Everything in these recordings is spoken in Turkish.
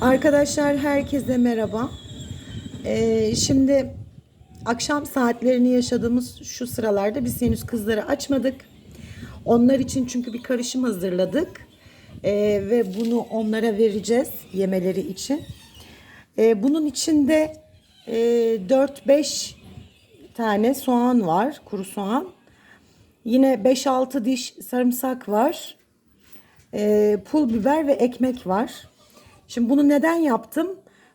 Arkadaşlar herkese merhaba. Ee, şimdi akşam saatlerini yaşadığımız şu sıralarda biz henüz kızları açmadık. Onlar için çünkü bir karışım hazırladık. Ee, ve bunu onlara vereceğiz yemeleri için. Ee, bunun içinde e, 4-5 tane soğan var, kuru soğan. Yine 5-6 diş sarımsak var. Ee, pul biber ve ekmek var. Şimdi bunu neden yaptım?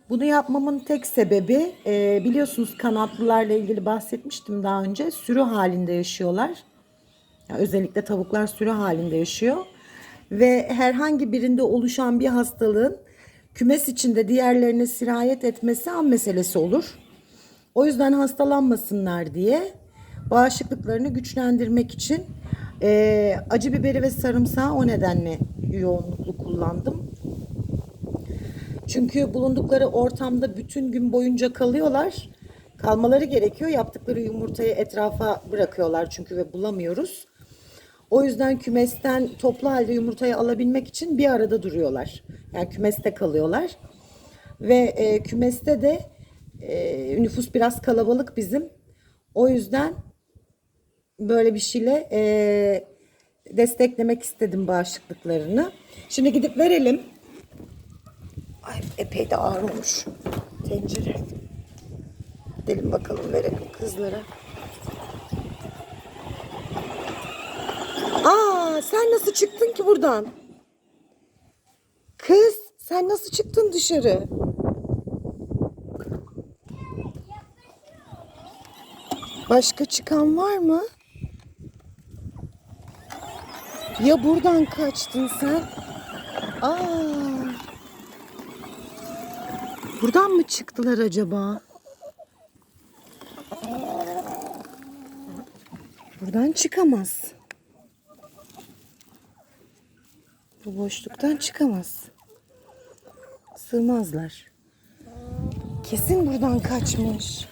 Bunu yapmamın tek sebebi e, biliyorsunuz kanatlılarla ilgili bahsetmiştim daha önce. Sürü halinde yaşıyorlar. Ya özellikle tavuklar sürü halinde yaşıyor. Ve herhangi birinde oluşan bir hastalığın kümes içinde diğerlerine sirayet etmesi an meselesi olur. O yüzden hastalanmasınlar diye bağışıklıklarını güçlendirmek için e, acı biberi ve sarımsağı o nedenle yoğunluklu kullandım. Çünkü bulundukları ortamda bütün gün boyunca kalıyorlar. Kalmaları gerekiyor. Yaptıkları yumurtayı etrafa bırakıyorlar çünkü ve bulamıyoruz. O yüzden kümesten toplu halde yumurtayı alabilmek için bir arada duruyorlar. Yani kümeste kalıyorlar. Ve e, kümeste de e, nüfus biraz kalabalık bizim. O yüzden böyle bir şeyle e, desteklemek istedim bağışıklıklarını. Şimdi gidip verelim. Ay epey de ağır olmuş tencere. Gidelim bakalım verelim kızlara. Aa sen nasıl çıktın ki buradan? Kız sen nasıl çıktın dışarı? Başka çıkan var mı? Ya buradan kaçtın sen? Aa. Buradan mı çıktılar acaba? Buradan çıkamaz. Bu boşluktan çıkamaz. Sığmazlar. Kesin buradan kaçmış.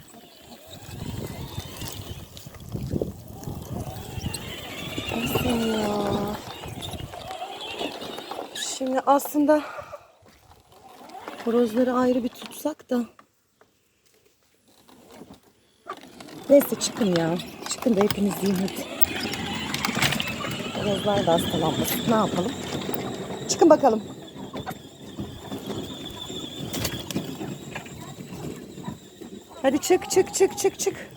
Ya? Şimdi aslında horozları ayrı bir tutsak da. Neyse çıkın ya. Çıkın da hepiniz yiyin hadi. Horozlar da hastalanmasın. Ne yapalım? Çıkın bakalım. Hadi çık çık çık çık çık.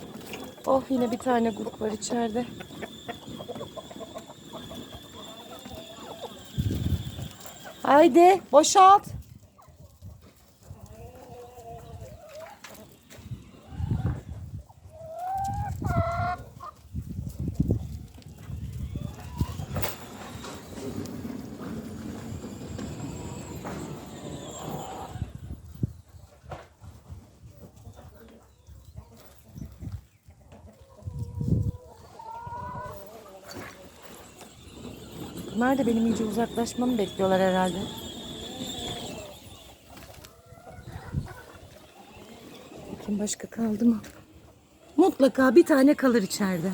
Oh yine bir tane grup var içeride. Haydi boşalt. Bunlar da benim iyice uzaklaşmamı bekliyorlar herhalde. Bakayım başka kaldı mı? Mutlaka bir tane kalır içeride.